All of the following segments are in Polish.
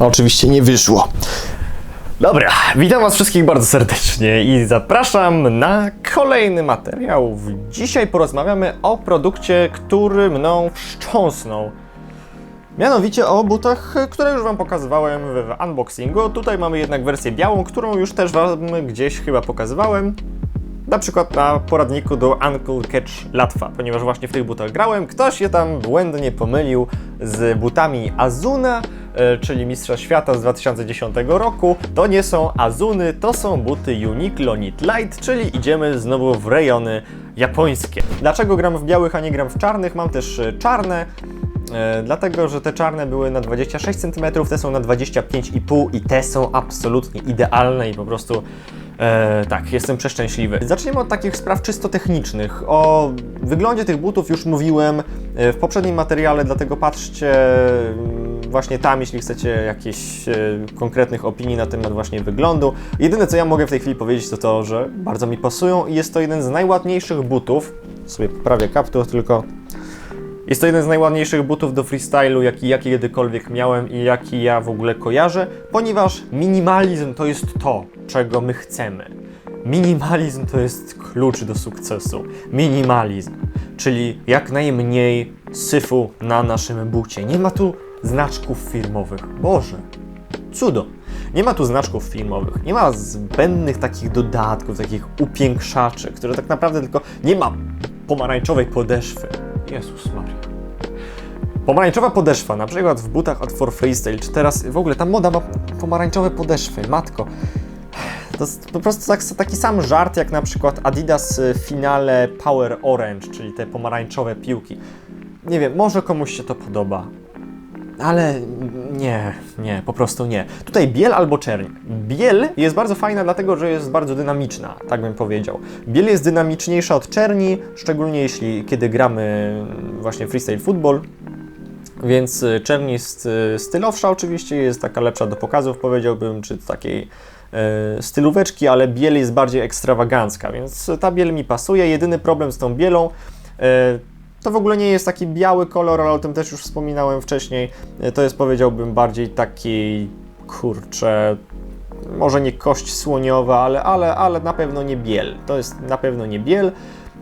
Oczywiście nie wyszło. Dobra, witam Was wszystkich bardzo serdecznie i zapraszam na kolejny materiał. Dzisiaj porozmawiamy o produkcie, który mną wstrząsnął. Mianowicie o butach, które już Wam pokazywałem w unboxingu. Tutaj mamy jednak wersję białą, którą już też Wam gdzieś chyba pokazywałem. Na przykład na poradniku do Uncle Catch Latwa, ponieważ właśnie w tych butach grałem. Ktoś je tam błędnie pomylił z butami Azuna, e, czyli Mistrza Świata z 2010 roku. To nie są Azuny, to są buty Uniqlo Knit Light, czyli idziemy znowu w rejony japońskie. Dlaczego gram w białych, a nie gram w czarnych? Mam też e, czarne. E, dlatego, że te czarne były na 26 cm, te są na 25,5 i te są absolutnie idealne i po prostu e, tak, jestem przeszczęśliwy. Zaczniemy od takich spraw czysto technicznych. O wyglądzie tych butów już mówiłem e, w poprzednim materiale, dlatego patrzcie mm, właśnie tam, jeśli chcecie jakichś e, konkretnych opinii na temat właśnie wyglądu. Jedyne co ja mogę w tej chwili powiedzieć to to, że bardzo mi pasują i jest to jeden z najładniejszych butów. Sobie poprawię kaptur tylko. Jest to jeden z najładniejszych butów do freestylu, jaki, jaki kiedykolwiek miałem i jaki ja w ogóle kojarzę, ponieważ minimalizm to jest to, czego my chcemy. Minimalizm to jest klucz do sukcesu. Minimalizm, czyli jak najmniej syfu na naszym bucie. Nie ma tu znaczków firmowych. Boże, cudo. Nie ma tu znaczków filmowych, nie ma zbędnych takich dodatków, takich upiększaczy, które tak naprawdę tylko nie ma pomarańczowej podeszwy. Jezus Maria. Pomarańczowa podeszwa, na przykład w butach od For Freestyle, czy teraz w ogóle ta moda ma pomarańczowe podeszwy, matko. To jest po prostu tak, taki sam żart jak na przykład Adidas w finale Power Orange, czyli te pomarańczowe piłki. Nie wiem, może komuś się to podoba, ale nie, nie, po prostu nie. Tutaj biel albo czerń. Biel jest bardzo fajna, dlatego że jest bardzo dynamiczna, tak bym powiedział. Biel jest dynamiczniejsza od czerni, szczególnie jeśli kiedy gramy właśnie freestyle football. Więc y, czerń jest y, stylowsza oczywiście, jest taka lepsza do pokazów powiedziałbym, czy takiej e, stylóweczki, ale biel jest bardziej ekstrawagancka, więc ta biel mi pasuje. Jedyny problem z tą bielą to w ogóle nie jest taki biały kolor, ale o tym też już wspominałem wcześniej. E, To jest powiedziałbym bardziej taki, kurczę, może nie kość słoniowa, ale, ale, ale na pewno nie biel. To jest na pewno nie biel.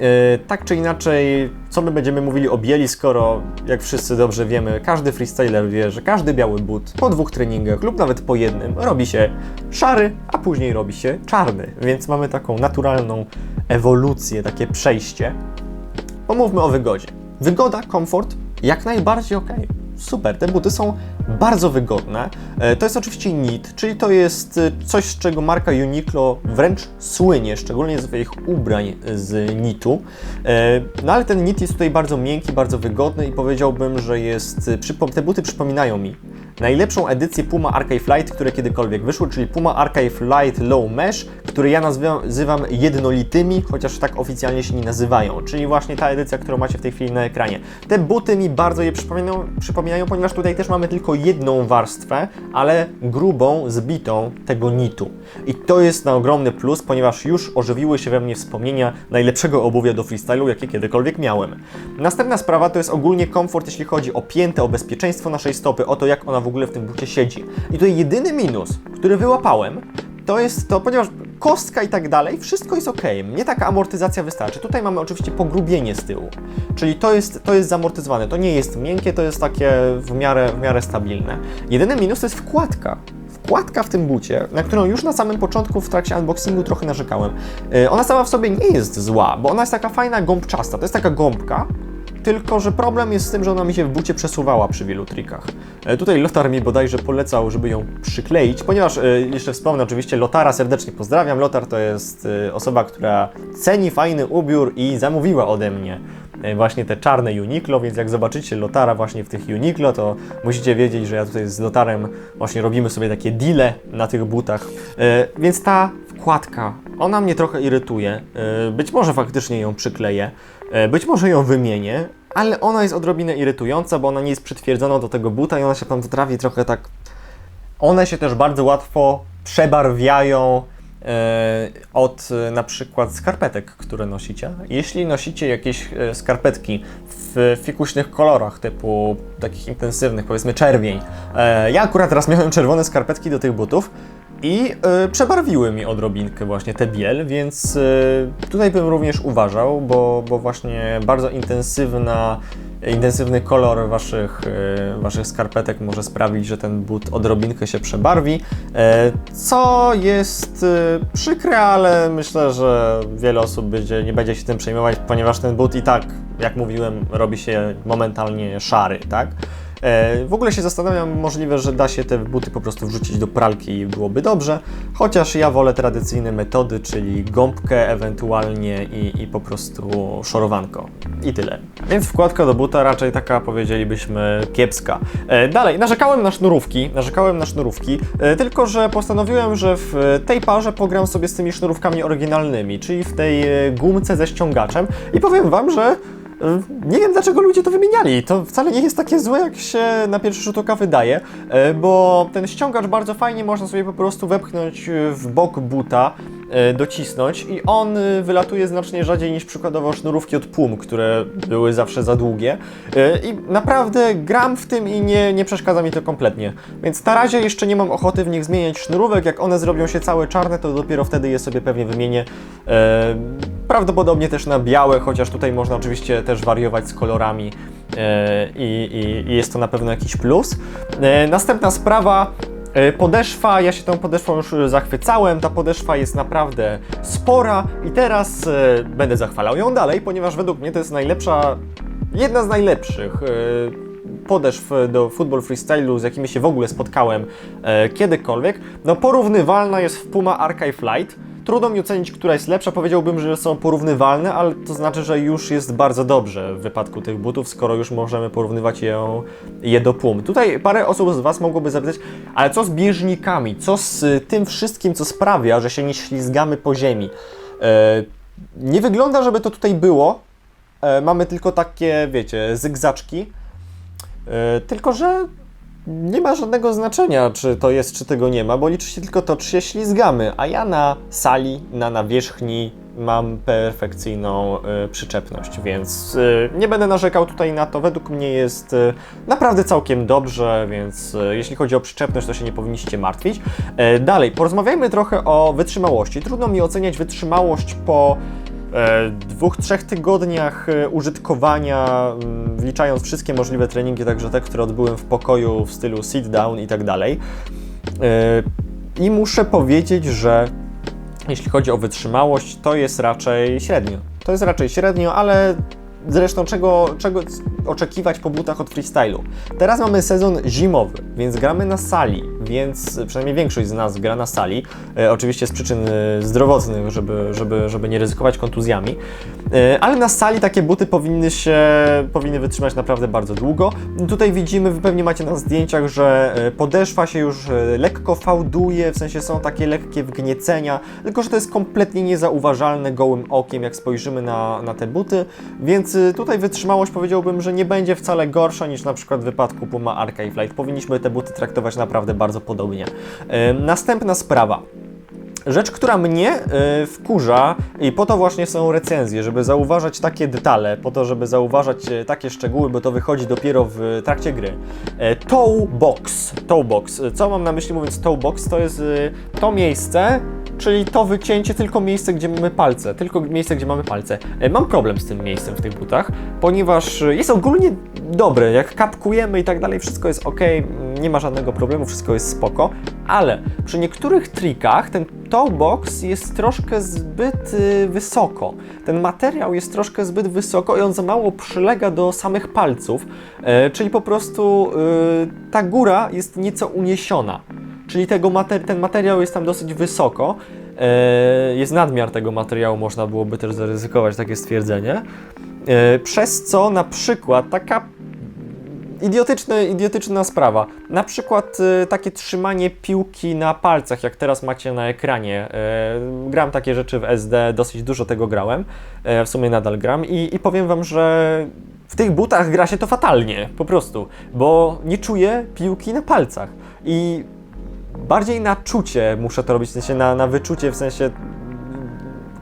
E, Tak czy inaczej, co my będziemy mówili o bieli, skoro, jak wszyscy dobrze wiemy, każdy freestyler wie, że każdy biały but po dwóch treningach lub nawet po jednym robi się szary, a później robi się czarny. Więc mamy taką naturalną ewolucję, takie przejście. Pomówmy o wygodzie. Wygoda, komfort, jak najbardziej ok. Super, te buty są bardzo wygodne. E, To jest oczywiście knit, czyli to jest e, coś, z czego marka Uniqlo wręcz słynie, szczególnie z swoich ubrań z knitu. E, No ale ten knit jest tutaj bardzo miękki, bardzo wygodny i powiedziałbym, że jest, e, te buty przypominają mi najlepszą edycję Puma Archive Light, które kiedykolwiek wyszły, czyli Puma Archive Light Low Mesh, które ja nazywam, nazywam jednolitymi, chociaż tak oficjalnie się nie nazywają, czyli właśnie ta edycja, którą macie w tej chwili na ekranie. Te buty mi bardzo je przypominają, przypominają ponieważ tutaj też mamy tylko jedną warstwę, ale grubą, zbitą tego nitu. I to jest na ogromny plus, ponieważ już ożywiły się we mnie wspomnienia najlepszego obuwia do freestylu, jakie kiedykolwiek miałem. Następna sprawa to jest ogólnie komfort, jeśli chodzi o piętę, o bezpieczeństwo naszej stopy, o to, jak ona w ogóle w tym bucie siedzi. I tutaj jedyny minus, który wyłapałem, to jest to, ponieważ kostka i tak dalej, wszystko jest ok. Mnie taka amortyzacja wystarczy. Tutaj mamy oczywiście pogrubienie z tyłu, czyli to jest, to jest zamortyzowane. To nie jest miękkie, to jest takie w miarę, w miarę stabilne. Jedyny minus to jest wkładka. Wkładka w tym bucie, na którą już na samym początku w trakcie unboxingu trochę narzekałem. Yy, Ona sama w sobie nie jest zła, bo ona jest taka fajna gąbczasta. To jest taka gąbka, tylko, że problem jest z tym, że ona mi się w bucie przesuwała przy wielu trikach. E, Tutaj Lotar mi bodajże polecał, żeby ją przykleić, ponieważ e, jeszcze wspomnę oczywiście Lotara, serdecznie pozdrawiam. Lotar to jest e, osoba, która ceni fajny ubiór i zamówiła ode mnie właśnie te czarne Uniqlo, więc jak zobaczycie Lotara właśnie w tych Uniqlo, to musicie wiedzieć, że ja tutaj z Lotarem właśnie robimy sobie takie deale na tych butach. Więc ta wkładka, ona mnie trochę irytuje. E, Być może faktycznie ją przykleję, e, być może ją wymienię, ale ona jest odrobinę irytująca, bo ona nie jest przytwierdzona do tego buta i ona się tam potrafi trochę tak... One się też bardzo łatwo przebarwiają e, od na przykład skarpetek, które nosicie. Jeśli nosicie jakieś skarpetki w fikuśnych kolorach, typu takich intensywnych, powiedzmy czerwień. Ja akurat teraz miałem czerwone skarpetki do tych butów i e, przebarwiły mi odrobinkę właśnie te biel, więc e, tutaj bym również uważał, bo, bo właśnie bardzo intensywna, intensywny kolor waszych, e, waszych skarpetek może sprawić, że ten but odrobinkę się przebarwi, e, co jest e, przykre, ale myślę, że wiele osób będzie, nie będzie się tym przejmować, ponieważ ten but i tak, jak mówiłem, robi się momentalnie szary, tak? E, W ogóle się zastanawiam, możliwe, że da się te buty po prostu wrzucić do pralki i byłoby dobrze, chociaż ja wolę tradycyjne metody, czyli gąbkę ewentualnie i, i po prostu szorowanko. I tyle. Więc wkładka do buta raczej taka powiedzielibyśmy kiepska. E, Dalej, narzekałem na sznurówki, narzekałem na sznurówki, e, tylko że postanowiłem, że w tej parze pogram sobie z tymi sznurówkami oryginalnymi, czyli w tej gumce ze ściągaczem i powiem Wam, że nie wiem dlaczego ludzie to wymieniali. To wcale nie jest takie złe, jak się na pierwszy rzut oka wydaje, e, bo ten ściągacz bardzo fajnie można sobie po prostu wepchnąć e, w bok buta, docisnąć i on e, wylatuje znacznie rzadziej niż przykładowo sznurówki od Pum, które były zawsze za długie. E, I naprawdę gram w tym i nie, nie przeszkadza mi to kompletnie. Więc na razie jeszcze nie mam ochoty w nich zmieniać sznurówek. Jak one zrobią się całe czarne, to dopiero wtedy je sobie pewnie wymienię. E, Prawdopodobnie też na białe, chociaż tutaj można oczywiście też wariować z kolorami e, i, i, i jest to na pewno jakiś plus. E, Następna sprawa. E, Podeszwa, ja się tą podeszwą już zachwycałem, ta podeszwa jest naprawdę spora i teraz e, będę zachwalał ją dalej, ponieważ według mnie to jest najlepsza, jedna z najlepszych e, podeszw do Football Freestylu, z jakimi się w ogóle spotkałem e, kiedykolwiek. No porównywalna jest w Puma Archive Light. Trudno mi ocenić, która jest lepsza. Powiedziałbym, że są porównywalne, ale to znaczy, że już jest bardzo dobrze w wypadku tych butów, skoro już możemy porównywać je, je do Pum. Tutaj parę osób z Was mogłoby zapytać, ale co z bieżnikami? Co z tym wszystkim, co sprawia, że się nie ślizgamy po ziemi? E, nie wygląda, żeby to tutaj było. E, mamy tylko takie, wiecie, zygzaczki. E, Tylko, że nie ma żadnego znaczenia, czy to jest, czy tego nie ma, bo liczy się tylko to, czy się ślizgamy, a ja na sali, na nawierzchni mam perfekcyjną e, przyczepność, więc e, nie będę narzekał tutaj na to. Według mnie jest e, naprawdę całkiem dobrze, więc e, jeśli chodzi o przyczepność, to się nie powinniście martwić. E, dalej, porozmawiajmy trochę o wytrzymałości. Trudno mi oceniać wytrzymałość po dwóch, trzech tygodniach e, użytkowania, wliczając wszystkie możliwe treningi, także te, które odbyłem w pokoju w stylu sit down i tak dalej. E, I muszę powiedzieć, że jeśli chodzi o wytrzymałość, to jest raczej średnio. To jest raczej średnio, ale zresztą czego, czego oczekiwać po butach od freestylu? Teraz mamy sezon zimowy, więc gramy na sali, więc przynajmniej większość z nas gra na sali, e, oczywiście z przyczyn e, zdrowotnych, żeby, żeby, żeby nie ryzykować kontuzjami, e, ale na sali takie buty powinny się, powinny wytrzymać naprawdę bardzo długo. Tutaj widzimy, wy pewnie macie na zdjęciach, że e, podeszwa się już e, lekko fałduje, w sensie są takie lekkie wgniecenia, tylko że to jest kompletnie niezauważalne gołym okiem, jak spojrzymy na, na te buty, więc tutaj wytrzymałość powiedziałbym, że nie będzie wcale gorsza niż na przykład w wypadku Puma Archive Light. Powinniśmy te buty traktować naprawdę bardzo podobnie. Ym, Następna sprawa. Rzecz, która mnie y, wkurza i po to właśnie są recenzje, żeby zauważać takie detale, po to, żeby zauważać y, takie szczegóły, bo to wychodzi dopiero w trakcie gry. E, toe box. Toe box. Co mam na myśli mówiąc toe box? To jest y, to miejsce, czyli to wycięcie, tylko miejsce, gdzie mamy palce. Tylko miejsce, gdzie mamy palce. E, mam problem z tym miejscem w tych butach, ponieważ y, jest ogólnie dobre. Jak kapkujemy i tak dalej, wszystko jest ok, nie ma żadnego problemu, wszystko jest spoko, ale przy niektórych trikach ten toe box jest troszkę zbyt y, wysoko. Ten materiał jest troszkę zbyt wysoko i on za mało przylega do samych palców, e, czyli po prostu ta góra jest nieco uniesiona. Czyli tego mater- ten materiał jest tam dosyć wysoko. E, jest nadmiar tego materiału, można byłoby też zaryzykować takie stwierdzenie. E, przez co na przykład taka idiotyczny, idiotyczna sprawa. Na przykład y, takie trzymanie piłki na palcach, jak teraz macie na ekranie. Gram takie rzeczy w SD, dosyć dużo tego grałem. W sumie nadal gram i, i powiem wam, że w tych butach gra się to fatalnie, po prostu, bo nie czuję piłki na palcach. I bardziej na czucie muszę to robić, w sensie na, na wyczucie, w sensie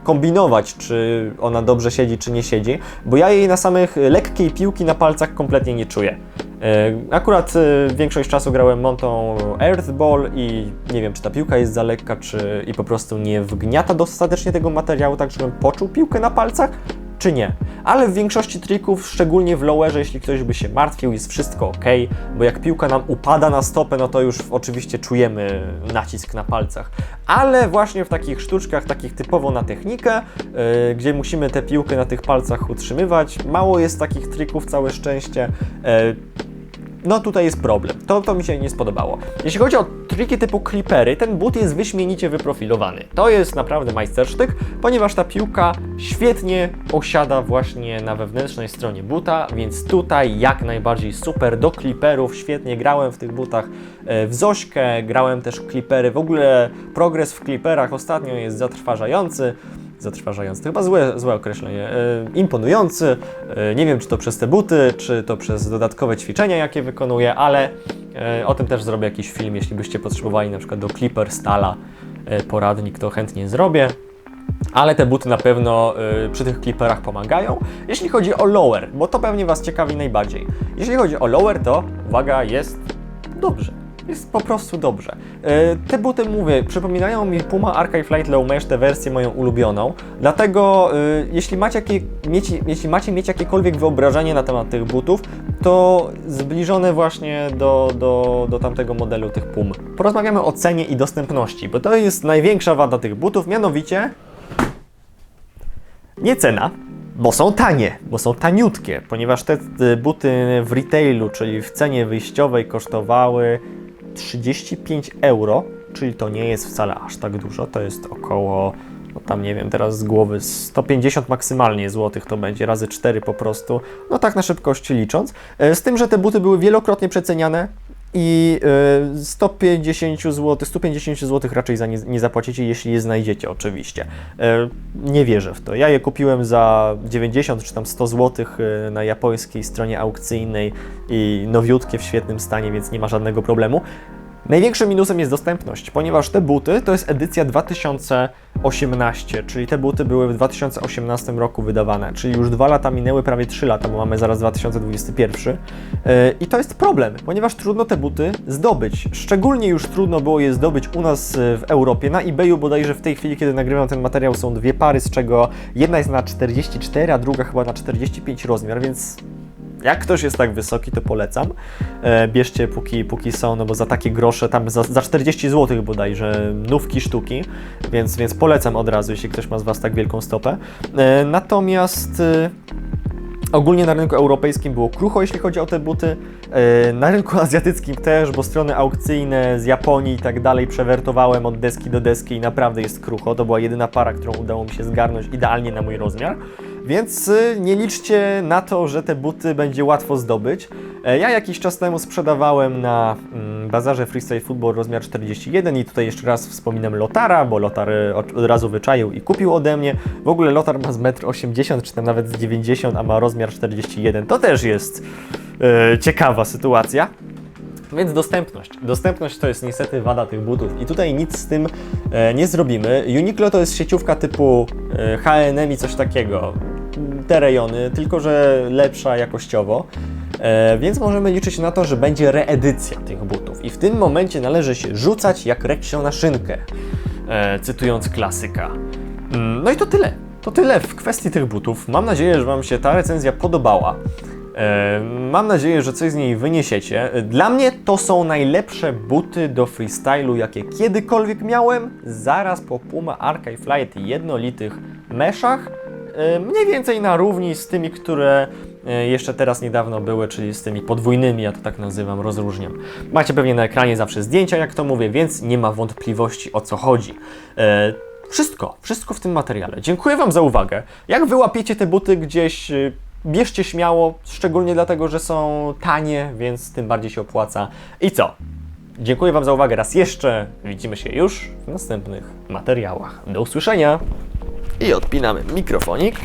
kombinować, czy ona dobrze siedzi, czy nie siedzi, bo ja jej na samych lekkiej piłki na palcach kompletnie nie czuję. E, Akurat e, większość czasu grałem montą Earth Ball i nie wiem, czy ta piłka jest za lekka, czy i po prostu nie wgniata dostatecznie tego materiału, tak żebym poczuł piłkę na palcach, czy nie. Ale w większości trików, szczególnie w lowerze, jeśli ktoś by się martwił, jest wszystko ok, bo jak piłka nam upada na stopę, no to już oczywiście czujemy nacisk na palcach. Ale właśnie w takich sztuczkach, takich typowo na technikę, yy, gdzie musimy tę piłkę na tych palcach utrzymywać, mało jest takich trików, całe szczęście. Yy, no tutaj jest problem. To, to mi się nie spodobało. Jeśli chodzi o triki typu clippery, ten but jest wyśmienicie wyprofilowany. To jest naprawdę majstersztyk, ponieważ ta piłka świetnie osiada właśnie na wewnętrznej stronie buta, więc tutaj jak najbardziej super do clipperów. Świetnie grałem w tych butach e, w Zośkę, grałem też clippery. W ogóle progres w clipperach ostatnio jest zatrważający zatrważający, chyba złe, złe określenie, e, imponujący. E, nie wiem, czy to przez te buty, czy to przez dodatkowe ćwiczenia, jakie wykonuję, ale e, o tym też zrobię jakiś film, jeśli byście potrzebowali na przykład do Clipper Stala e, poradnik, to chętnie zrobię. Ale te buty na pewno przy tych clipperach pomagają. Jeśli chodzi o lower, bo to pewnie Was ciekawi najbardziej. Jeśli chodzi o lower, to uwaga, jest dobrze. Jest po prostu dobrze. E, te buty, mówię, przypominają mi Puma Archive Light Low Mesh, tę wersję moją ulubioną. Dlatego, e, jeśli, macie jakie, mieć, jeśli macie mieć jakiekolwiek wyobrażenie na temat tych butów, to zbliżone właśnie do, do, do tamtego modelu tych Pum. Porozmawiamy o cenie i dostępności, bo to jest największa wada tych butów, mianowicie nie cena, bo są tanie, bo są taniutkie, ponieważ te buty w retailu, czyli w cenie wyjściowej kosztowały 35 euro, czyli to nie jest wcale aż tak dużo, to jest około, no tam nie wiem, teraz z głowy 150 maksymalnie złotych to będzie, razy 4 po prostu, no tak na szybkości licząc, E, z tym, że te buty były wielokrotnie przeceniane, i y, 150 zł, 150 zł raczej za nie, nie zapłacicie, jeśli je znajdziecie oczywiście. Y, nie wierzę w to. Ja je kupiłem za 90 czy tam 100 zł y, na japońskiej stronie aukcyjnej i nowiutkie w świetnym stanie, więc nie ma żadnego problemu. Największym minusem jest dostępność, ponieważ te buty to jest edycja 2018, czyli te buty były w 2018 roku wydawane, czyli już dwa lata minęły, prawie 3 lata, bo mamy zaraz 2021. Yy, I to jest problem, ponieważ trudno te buty zdobyć. Szczególnie już trudno było je zdobyć u nas yy, w Europie. Na eBayu bodajże w tej chwili, kiedy nagrywam ten materiał, są dwie pary, z czego jedna jest na 44, a druga chyba na 45 rozmiar, więc jak ktoś jest tak wysoki, to polecam. E, bierzcie póki, póki są, no bo za takie grosze, tam za, za 40 zł bodajże, nówki sztuki, więc, więc polecam od razu, jeśli ktoś ma z Was tak wielką stopę. E, natomiast... E, Ogólnie na rynku europejskim było krucho, jeśli chodzi o te buty. Na rynku azjatyckim też, bo strony aukcyjne z Japonii i tak dalej przewertowałem od deski do deski i naprawdę jest krucho. To była jedyna para, którą udało mi się zgarnąć idealnie na mój rozmiar. Więc y, nie liczcie na to, że te buty będzie łatwo zdobyć. E, Ja jakiś czas temu sprzedawałem na mm, bazarze Freestyle Football rozmiar 41 i tutaj jeszcze raz wspominam Lotara, bo Lotar y, od razu wyczaił i kupił ode mnie. W ogóle Lotar ma z 1,80 m czy tam nawet z 90, a ma rozmiar 41. To też jest e, ciekawa sytuacja. Więc dostępność. Dostępność to jest niestety wada tych butów i tutaj nic z tym e, nie zrobimy. Uniqlo to jest sieciówka typu e, H&M i coś takiego. Te rejony, tylko że lepsza jakościowo. E, więc możemy liczyć na to, że będzie reedycja tych butów. I w tym momencie należy się rzucać jak reksio na szynkę, e, cytując klasyka. Mm, No i to tyle. To tyle w kwestii tych butów. Mam nadzieję, że Wam się ta recenzja podobała. E, Mam nadzieję, że coś z niej wyniesiecie. Dla mnie to są najlepsze buty do freestylu, jakie kiedykolwiek miałem. Zaraz po Puma Archive Flight jednolitych meszach. E, Mniej więcej na równi z tymi, które e, jeszcze teraz niedawno były, czyli z tymi podwójnymi, ja to tak nazywam, rozróżniam. Macie pewnie na ekranie zawsze zdjęcia, jak to mówię, więc nie ma wątpliwości o co chodzi. E, Wszystko, wszystko w tym materiale. Dziękuję Wam za uwagę. Jak wyłapiecie te buty gdzieś, bierzcie śmiało, szczególnie dlatego, że są tanie, więc tym bardziej się opłaca. I co? Dziękuję Wam za uwagę raz jeszcze. Widzimy się już w następnych materiałach. Do usłyszenia. I odpinamy mikrofonik.